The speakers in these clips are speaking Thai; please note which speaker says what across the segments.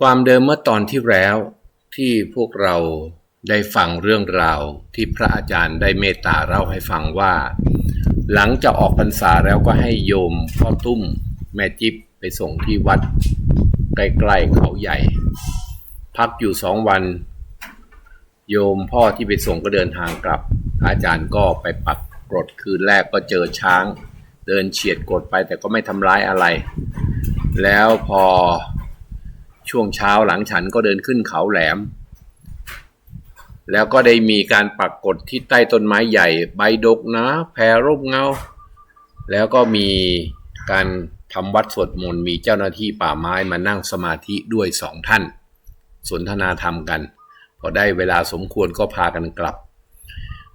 Speaker 1: ความเดิมเมื่อตอนที่แล้วที่พวกเราได้ฟังเรื่องราวที่พระอาจารย์ได้เมตตาเล่าให้ฟังว่า หลังจากออกพรรษาแล้วก็ให้โยมพ่อตุ้มแม่จิ๊บไปส่งที่วัดใกล้ๆเขาใหญ่ พักอยู่สองวัน โยมพ่อที่ไปส่งก็เดินทางกลับพระอาจารย์ก็ไปปักกรดคืนแรกก็เจอช้าง เดินเฉียดกรดไปแต่ก็ไม่ทำร้ายอะไร แล้วพอ ช่วงเช้าหลังฉันก็เดินขึ้นเขาแหลม แล้วก็ได้มีการปักกดที่ใต้ต้นไม้ใหญ่ ใบดกนะแผ่ร่มเงา แล้วก็มีการทำวัดสวดมนต์มีเจ้าหน้าที่ป่าไม้มานั่งสมาธิด้วยสองท่าน สนทนาธรรมกัน พอได้เวลาสมควรก็พากันกลับ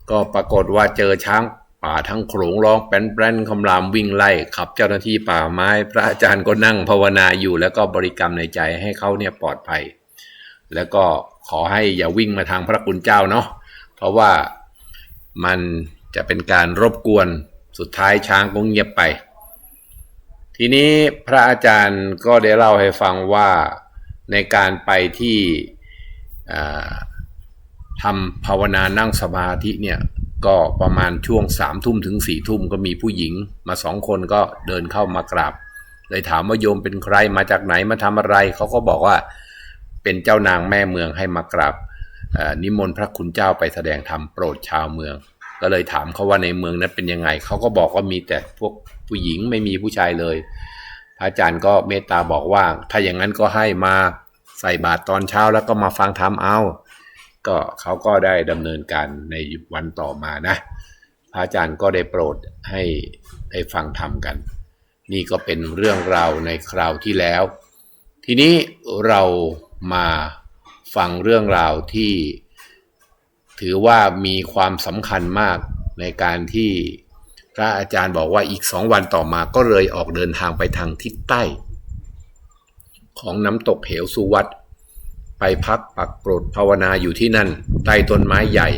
Speaker 1: ก็ปรากฏว่าเจอช้าง ป่าทั้งโขลงร้องแป้นแป้นคำรามวิ่งไล่ขับเจ้าหน้าที่ป่าไม้ พระอาจารย์ก็นั่งภาวนาอยู่ แล้วก็บริกรรมในใจให้เขาเนี่ยปลอดภัย แล้วก็ขอให้อย่าวิ่งมาทางพระคุณเจ้าเนาะเพราะว่ามันจะเป็นการรบกวนสุดท้ายช้างก็เงียบไป ทีนี้พระอาจารย์ก็ได้เล่าให้ฟังว่าในการไปที่ทำภาวนานั่งสมาธิเนี่ย ก็ประมาณช่วงสามทุ่มถึงสี่ทุ่มก็มีผู้หญิงมาสองคนก็เดินเข้ามากราบเลยถามว่าโยมเป็นใครมาจากไหนมาทำอะไร เขาก็บอกว่าเป็นเจ้านางแม่เมืองให้มากราบนิมนต์พระคุณเจ้าไปแสดงธรรมโปรดชาวเมือง ก็เลยถามเขาว่าในเมืองนั้นเป็นยังไง เขาก็บอกว่ามีแต่พวกผู้หญิงไม่มีผู้ชายเลย พระอาจารย์ก็เมตตาบอกว่า ถ้าอย่างนั้นก็ให้มาใส่บาตรตอนเช้าแล้วก็มาฟังธรรมเอา ก็เขาก็ได้ดำเนินการในวันต่อมานะ พระอาจารย์ก็ได้โปรดให้ได้ฟังธรรมกัน นี่ก็เป็นเรื่องราวในคราวที่แล้ว ทีนี้เรามาฟังเรื่องราวที่ถือว่ามีความสำคัญมากในการที่พระอาจารย์บอกว่าอีกสองวันต่อมาก็เลยออกเดินทางไปทางทิศใต้ ของน้ำตกเหวสุวัต ไปพักปักโปรดภาวนาอยู่ที่นั่น ใต้ต้นไม้ใหญ่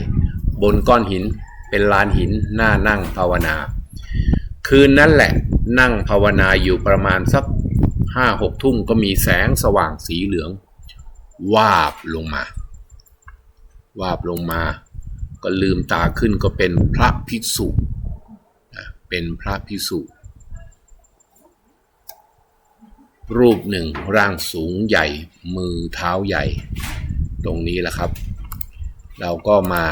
Speaker 1: บนก้อนหินเป็นลานหินหน้านั่งภาวนา คืนนั้นแหละนั่งภาวนาอยู่ประมาณสักห้าหกทุ่มก็มีแสงสว่างสีเหลือง วาบลงมา วาบลงมา ก็ลืมตาขึ้นก็เป็นพระภิกษุ เป็นพระภิกษุ รูปหนึ่งร่างสูงใหญ่ มือเท้าใหญ่ ตรงนี้แหละครับ เราก็มา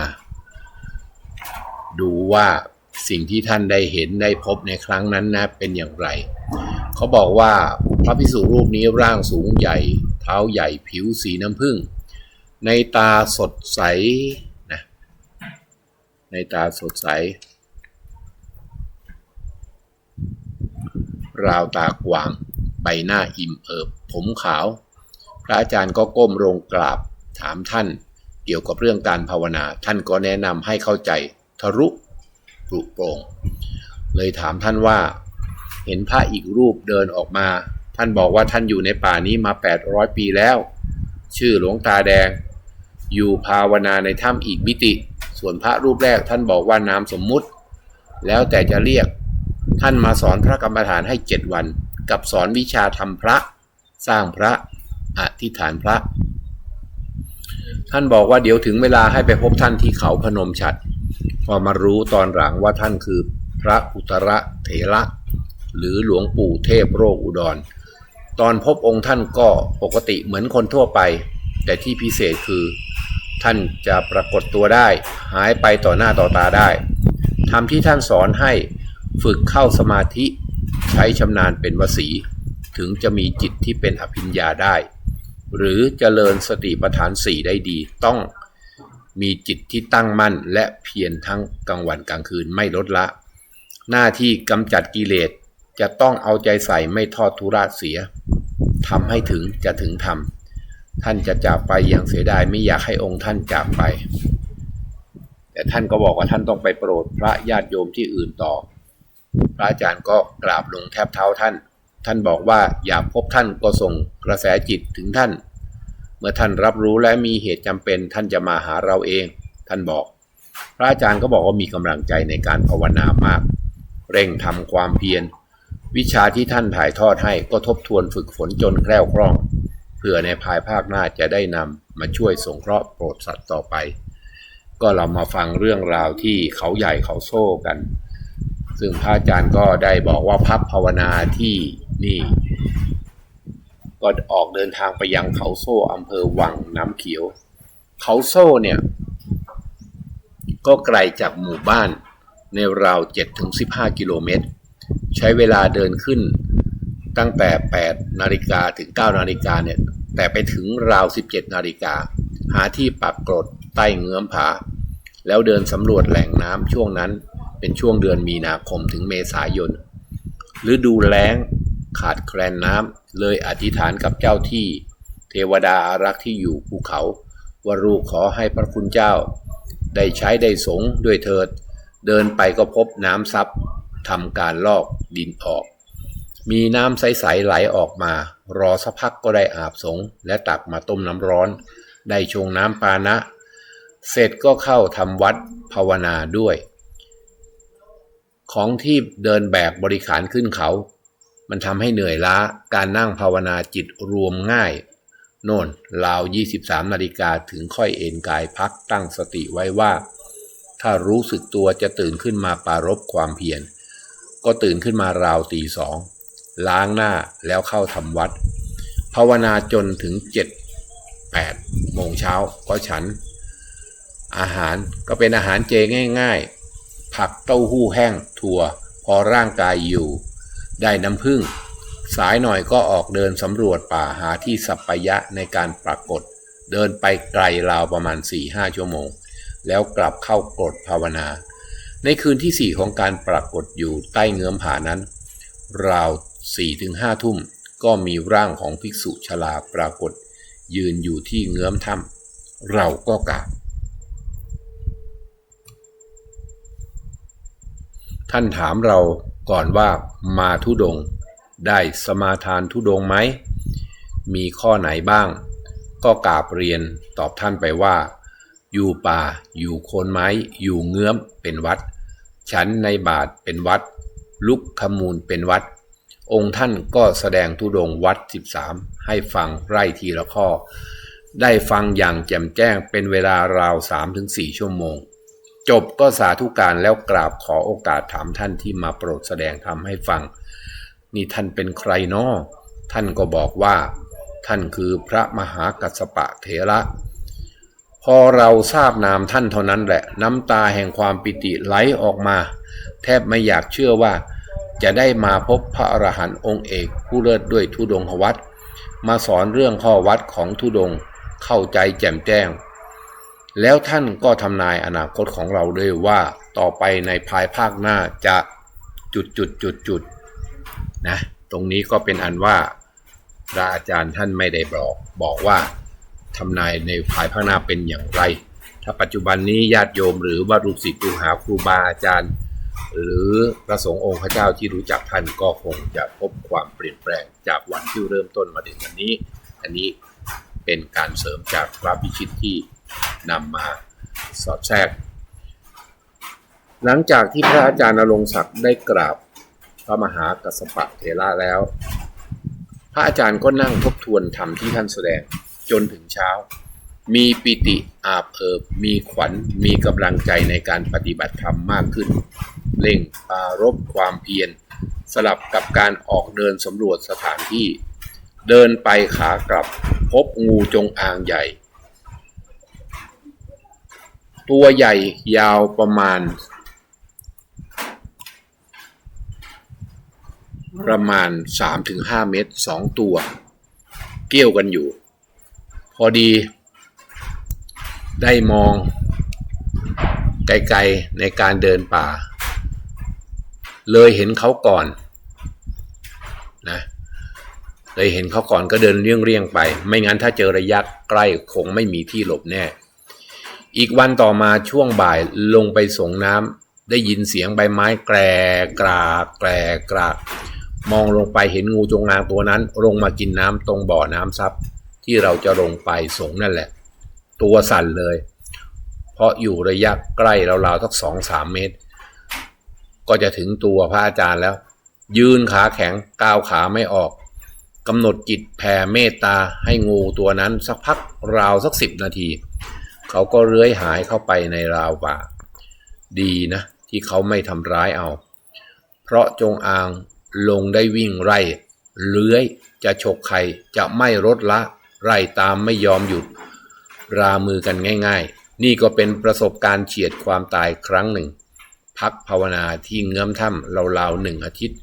Speaker 1: ดูว่าสิ่งที่ท่านได้เห็นได้พบในครั้งนั้นนะเป็นอย่างไร เขาบอกว่าพระพิสุรูปนี้ร่างสูงใหญ่ เท้าใหญ่ผิวสีน้ำผึ้งในตาสดใสนะในตาสดใส ราวตากวาง ใบหน้าอิ่มเอิบ ผมขาว พระอาจารย์ก็ก้มลงกราบ ถามท่าน เกี่ยวกับเรื่องการภาวนา ท่านก็แนะนำให้เข้าใจ ทะรุปรุโปรง เลยถามท่านว่า เห็นพระอีกรูปเดินออกมา ท่านบอกว่าท่านอยู่ในป่านี้มา 800 ปีแล้ว ชื่อหลวงตาแดง อยู่ภาวนาในถ้ำอีกมิติ ส่วนพระรูปแรกท่านบอกว่านามสมมุติ แล้วแต่จะเรียก ท่านมาสอนพระกรรมฐานให้เจ็ดวัน กับสอนวิชาทำพระ สร้างพระอธิษฐานพระ ท่านบอกว่าเดี๋ยวถึงเวลาให้ไปพบท่านที่เขาพนมฉัตรพอมารู้ตอนหลังว่าท่านคือพระอุตระเถระ หรือหลวงปู่เทพโรคอุดร ตอนพบองค์ท่านก็ปกติเหมือนคนทั่วไป แต่ที่พิเศษคือ ท่านจะปรากฏตัวได้ หายไปต่อหน้าต่อตาได้ทำที่ท่านสอนให้ฝึกเข้าสมาธิ ช้ชำนาญเป็นวสี ถึงจะมีจิตที่เป็นอภิญญาได้ หรือเจริญสติปัฏฐานสี่ได้ดีต้องมีจิตที่ตั้งมั่นและเพียรทั้งกลางวันกลางคืนไม่ลดละ หน้าที่กำจัดกิเลสจะต้องเอาใจใส่ไม่ทอดทุระเสียทำให้ถึงจะถึงธรรมท่านจะจากไปอย่างเสียดายไม่อยากให้องค์ท่านจากไป แต่ท่านก็บอกว่าท่านต้องไปโปรดพระญาติโยมที่อื่นต่อ พระอาจารย์ก็กราบลงแทบเท้าท่าน ท่านบอกว่าอยากพบท่านก็ส่งกระแสจิตถึงท่าน เมื่อท่านรับรู้และมีเหตุจำเป็นท่านจะมาหาเราเอง ท่านบอก พระอาจารย์ก็บอกว่ามีกำลังใจในการภาวนามาก เร่งทำความเพียร วิชาที่ท่านถ่ายทอดให้ก็ทบทวนฝึกฝนจนแคล่วคล่องเพื่อในภายภาคหน้าจะได้นำมาช่วยสงเคราะห์โปรดสัตว์ต่อไป ก็เรามาฟังเรื่องราวที่เขาใหญ่เขาโซ่กัน ซึ่งพระอาจารย์ก็ได้บอกว่าพับภาวนาที่นี่ก็ออกเดินทางไปยังเขาโซ่อำเภอวังน้ำเขียว เขาโซ่เนี่ย ก็ไกลจากหมู่บ้านในราว 7-15 กิโลเมตร ใช้เวลาเดินขึ้นตั้งแต่ 8 นาฬิกาถึง 9 นาฬิกาเนี่ย แต่ไปถึงราว 17 นาฬิกา หาที่ปักกรดใต้เงื้อมผา แล้วเดินสำรวจแหล่งน้ำช่วงนั้น เป็นช่วงเดือนมีนาคมถึงเมษายนฤดูแล้งขาดแคลนน้ำเลยอธิษฐานกับเจ้าที่ เทวดาอารักษ์ที่อยู่ภูเขาว่าลูกขอให้พระคุณเจ้า ได้ใช้ได้สงด้วยเถิด เดินไปก็พบน้ำซับทำการลอกดินออก มีน้ำใสๆไหลออกมา รอสักพักก็ได้อาบสงและตักมาต้มน้ำร้อน ได้ชงน้ำปานะ เสร็จก็เข้าทำวัดภาวนาด้วย ของที่เดินแบกบริขารขึ้นเขา มันทำให้เหนื่อยล้าการนั่งภาวนาจิตรวมง่าย โน่นราว 23 นาฬิกาถึงค่อยเอนกายพักตั้งสติไว้ว่า ถ้ารู้สึกตัวจะตื่นขึ้นมาปรารบความเพียรก็ตื่นขึ้นมาราวตีสองล้างหน้าแล้วเข้าทำวัด ภาวนาจนถึงเจ็ดแปดโมงเช้าก็ฉัน อาหารก็เป็นอาหารเจง่าย ๆ ผักเต้าหู้แห้งถั่ว พอร่างกายอยู่ ได้น้ำผึ้งสายหน่อยก็ออกเดินสำรวจป่าหาที่สัปปยะในการปรากฏ เดินไปไกลราวประมาณ4-5ชั่วโมง แล้วกลับเข้ากรดภาวนา ในคืนที่4ของการปรากฏอยู่ใต้เงื้อมผานั้น ราว4-5ทุ่ม ก็มีร่างของภิกษุชราปรากฏ ยืนอยู่ที่เงื้อมถ้ำเราก็กราบ ท่านถามเราก่อนว่ามาทุดงค์ได้สมาทานทุดงค์ไหม มีข้อไหนบ้าง ก็กราบเรียนตอบท่านไปว่า อยู่ป่า อยู่โคนไม้ อยู่เงื้อมเป็นวัด ฉันในบาทเป็นวัด ลุกขมูลเป็นวัด องค์ท่านก็แสดงทุดงค์วัด 13 ให้ฟังไร่ทีละข้อ ได้ฟังอย่างแจ่มแจ้งเป็นเวลาราว3-4ชั่วโมง จบก็สาธุการแล้วกราบขอโอกาสถามท่านที่มาโปรดแสดงธรรมให้ฟัง นี่ท่านเป็นใครนาะท่านก็บอกว่า ท่านคือพระมหากัสปะเถระ พอเราทราบนามท่านเท่านั้นแหละ น้ำตาแห่งความปิติไหลออกมา แทบไม่อยากเชื่อว่า จะได้มาพบพระอรหันต์องค์เอกผู้เลิศด้วยทุดงควัตมาสอนเรื่องข้อวัดของทุดงเข้าใจแจ่มแจ้ง แล้วท่านก็ทำนายอนาคตของเราด้วยว่าต่อไปในภายภาคหน้าจะจุดจุดจุดจุดนะตรงนี้ก็เป็นอันว่าพระอาจารย์ท่านไม่ได้บอกบอกว่าทำนายในภายภาคหน้าเป็นอย่างไร ถ้าปัจจุบันนี้ญาติโยมหรือว่าลูกศิษย์ลูกหาครูบาอาจารย์ หรือพระสงฆ์องค์พระเจ้าที่รู้จักท่านก็คงจะพบความเปลี่ยนแปลงจากวันที่เริ่มต้นมาถึงวันนี้ อันนี้เป็นการเสริมจากพระพิชิตที่ นำมาสอดแทรก หลังจากที่พระอาจารย์นรงศักดิ์ได้กราบพระมหากัสสปะเถระแล้ว พระอาจารย์ก็นั่งทบทวนธรรมที่ท่านแสดงจนถึงเช้า มีปิติอาบเอิบ มีขวัญ มีกำลังใจในการปฏิบัติธรรมมากขึ้น เร่งปารบความเพียร สลับกับการออกเดินสำรวจสถานที่ เดินไปขากลับพบงูจงอางใหญ่ ตัวใหญ่ยาวประมาณ ประมาณ 3-5 เมตรสองตัว เกี่ยวกันอยู่ พอดี ได้มอง ไกลๆในการเดินป่า เลยเห็นเขาก่อนนะเลยเห็นเขาก่อนก็เดินเลี่ยงๆไป ไม่งั้นถ้าเจอระยะใกล้คงไม่มีที่หลบแน่ อีกวันต่อมาช่วงบ่ายลงไปส่งน้ำได้ยินเสียงใบไม้แกรกรากแกรกรากมองลงไปเห็นงูจงอางตัวนั้นลงมากินน้ำตรงบ่อน้ำซับที่เราจะลงไปส่งนั่นแหละ ตัวสั่นเลย เพราะอยู่ระยะใกล้ราวๆสักสองสามเมตร ก็จะถึงตัวพระอาจารย์แล้ว ยืนขาแข็งก้าวขาไม่ออกกำหนดจิตแผ่เมตตาให้งูตัวนั้นสักพักราวสักสิบนาที เขาก็เลื้อยหายเข้าไปในราวป่า ดีนะ ที่เขาไม่ทำร้ายเอา เพราะจงอางลงได้วิ่งไล่เลื้อยจะฉกใครจะไม่ลดละไล่ตามไม่ยอมหยุด รามือกันง่าย ๆ นี่ก็เป็นประสบการณ์เฉียดความตายครั้งหนึ่ง พักภาวนาที่เงื้อมถ้ำราวๆหนึ่งอาทิตย์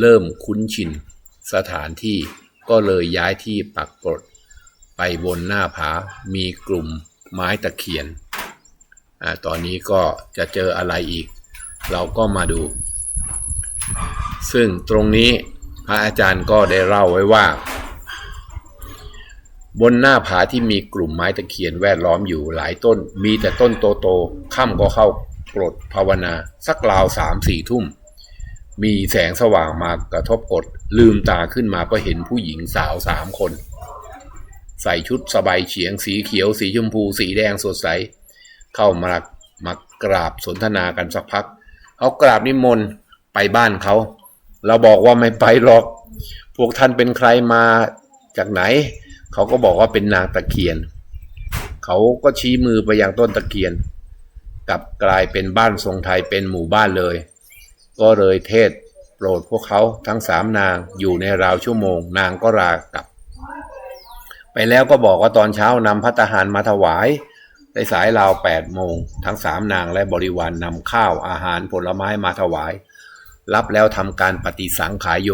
Speaker 1: เริ่มคุ้นชิน สถานที่ก็เลยย้ายที่ปักกรดไปบนหน้าผา มีกลุ่ม ไม้ตะเคียนอาตอนนี้ก็จะเจออะไรอีก เราก็มาดู ซึ่งตรงนี้พระอาจารย์ก็ได้เล่าไว้ว่า บนหน้าผาที่มีกลุ่มไม้ตะเคียนแวดล้อมอยู่หลายต้น มีแต่ต้นโตๆค่ำก็เข้ากรดภาวนา สักราวสามสี่ทุ่ม มีแสงสว่างมากระทบกด ลืมตาขึ้นมาก็เห็นผู้หญิงสาวสามคน ใส่ชุดสบายเฉียงสีเขียว สีชมพู สีแดงสดใส เข้ามามากราบสนทนากันสักพักเขากราบนิมนต์ไปบ้านเขา เราบอกว่าไม่ไปหรอก พวกท่านเป็นใครมาจากไหน เขาก็บอกว่าเป็นนางตะเคียน เขาก็ชี้มือไปยังต้นตะเคียนกลับกลายเป็นบ้านทรงไทยเป็นหมู่บ้านเลย ก็เลยเทศโปรดพวกเขาทั้งสามนางอยู่ในราวชั่วโมง นางก็ลากลับ ไปแล้วก็บอกว่าตอนเช้านำพัตตาหารมาถวายในสายราวแปดโมง ทั้งสามนางและบริวารนนำข้าวอาหารผลไม้มาถวาย รับแล้วทำการปฏิสังขายโย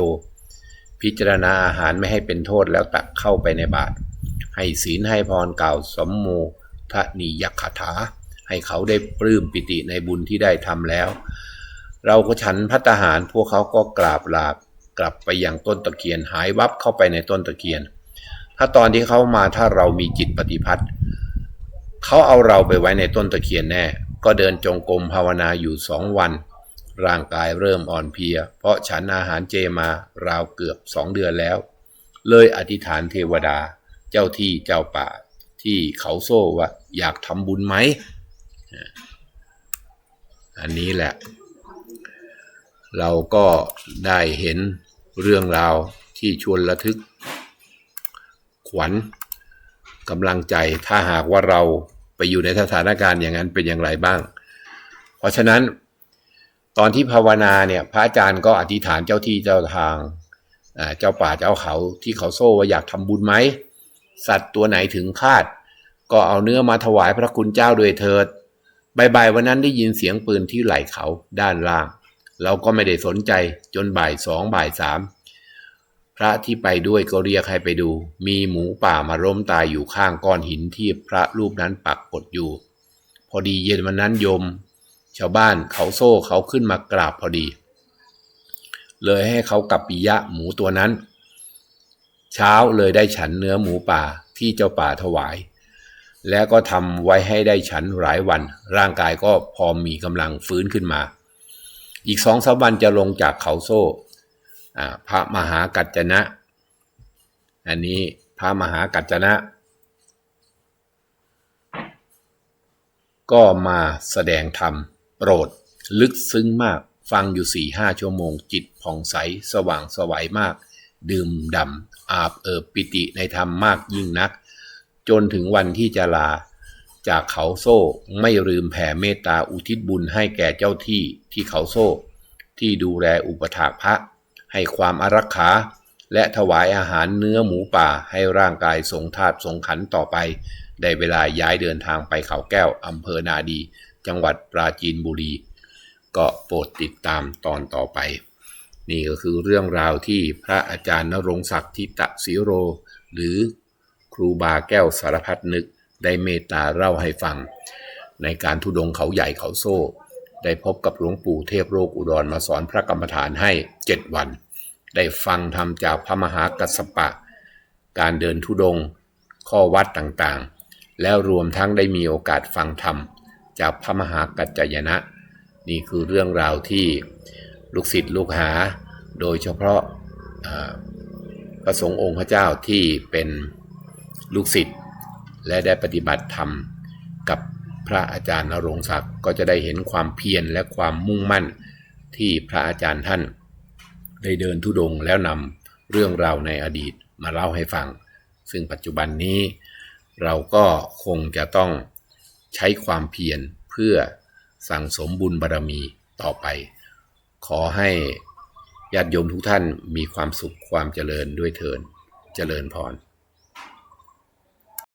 Speaker 1: พิจารณาอาหารไม่ให้เป็นโทษแล้วตักเข้าไปในบาตรให้ศีลให้พรกล่าวสมโมทนิยคาถา ให้เขาได้ปลื้มปิติในบุญที่ได้ทำแล้ว เราก็ฉันพัตตาหารพวกเขาก็กราบลากลับไปยังต้นตะเคียนหายวับเข้าไปในต้นตะเคียน ถ้าตอนที่เขามาถ้าเรามีจิตปฏิพัติเขาเอาเราไปไว้ในต้นตะเคียนแน่ ก็เดินจงกรมภาวนาอยู่สองวัน ร่างกายเริ่มอ่อนเพลีย เพราะฉันอาหารเจมาราวเกือบสองเดือนแล้ว เลยอธิษฐานเทวดา เจ้าที่เจ้าป่า ที่เขาโซ่ว่าอยากทำบุญไหม อันนี้แหละ เราก็ได้เห็นเรื่องราวที่ชวนระทึก วัญกำลังใจถ้าหากว่าเราไปอยู่ในสถานการณ์อย่างนั้นเป็นอย่างไรบ้าง เพราะฉะนั้น ตอนที่ภาวนาเนี่ย พระอาจารย์ก็อธิษฐานเจ้าที่เจ้าทางเจ้าป่าเจ้าเขาที่เขาโซ่ว่าอยากทำบุญไหมสัตว์ตัวไหนถึงคาด ก็เอาเนื้อมาถวายพระคุณเจ้าโดยเถิดบ่ายๆวันนั้นได้ยินเสียงปืนที่ไหล่เขาด้านล่าง เราก็ไม่ได้สนใจจนบ่ายสองบ่ายสาม พระที่ไปด้วยก็เรียกให้ไปดู มีหมูป่ามาล้มตายอยู่ข้างก้อนหินที่พระรูปนั้นปักกดอยู่ พอดีเย็นวันนั้นโยม ชาวบ้านเขาโซ่เขาขึ้นมากราบพอดี เลยให้เขากับปิยะหมูตัวนั้น เช้าเลยได้ฉันเนื้อหมูป่าที่เจ้าป่าถวาย แล้วก็ทำไว้ให้ได้ฉันหลายวัน ร่างกายก็พอมีกำลังฟื้นขึ้นมา อีกสองสามวันจะลงจากเขาโซ่ พระมหากัจจนะ อันนี้พระมหากัจจนะ ก็มาแสดงธรรมโปรดลึกซึ้งมากฟังอยู่สี่ห้าชั่วโมงจิตผ่องใสสว่างสวัยมาก ดื่มดำอาบเอิบปิติในธรรมมากยิ่งนัก จนถึงวันที่จะลาจากเขาโซ่ไม่ลืมแผ่เมตตาอุทิศบุญให้แก่เจ้าที่ที่เขาโซ่ ที่ดูแลอุปถากพระ ให้ความอารักขา และถวายอาหารเนื้อหมูป่าให้ร่างกายทรงธาตุทรงขันต่อไป ได้เวลาย้ายเดินทางไปเขาแก้วอำเภอนาดี จังหวัดปราจีนบุรี ก็โปรดติดตามตอนต่อไป นี่ก็คือเรื่องราวที่พระอาจารย์นรงศักดิ์ทิตะสีโร หรือครูบาแก้วสารพัดนึกได้เมตตาเล่าให้ฟัง ในการทุดงเขาใหญ่เขาโซ่ ได้พบกับหลวงปู่เทพโรคอุดรมาสอนพระกรรมฐานให้เจ็ดวัน ได้ฟังธรรมจากพระมหากัสสปะ การเดินทุดง ข้อวัดต่างๆ แล้วรวมทั้งได้มีโอกาสฟังธรรมจากพระมหากัจจยนะ นี่คือเรื่องราวที่ลูกศิษย์ลูกหา โดยเฉพาะพระสงฆ์องค์พระเจ้าที่เป็นลูกศิษย์และได้ปฏิบัติธรรมกับพระอาจารย์นรงศักดิ์ก็จะได้เห็นความเพียรและความมุ่งมั่นที่พระอาจารย์ท่าน ได้เดินทุดงแล้วนำเรื่องราวในอดีตมาเล่าให้ฟัง ซึ่งปัจจุบันนี้ เราก็คงจะต้องใช้ความเพียรเพื่อสั่งสมบุญบารมีต่อไป ขอให้ญาติโยมทุกท่านมีความสุขความเจริญด้วยเทินเจริญพร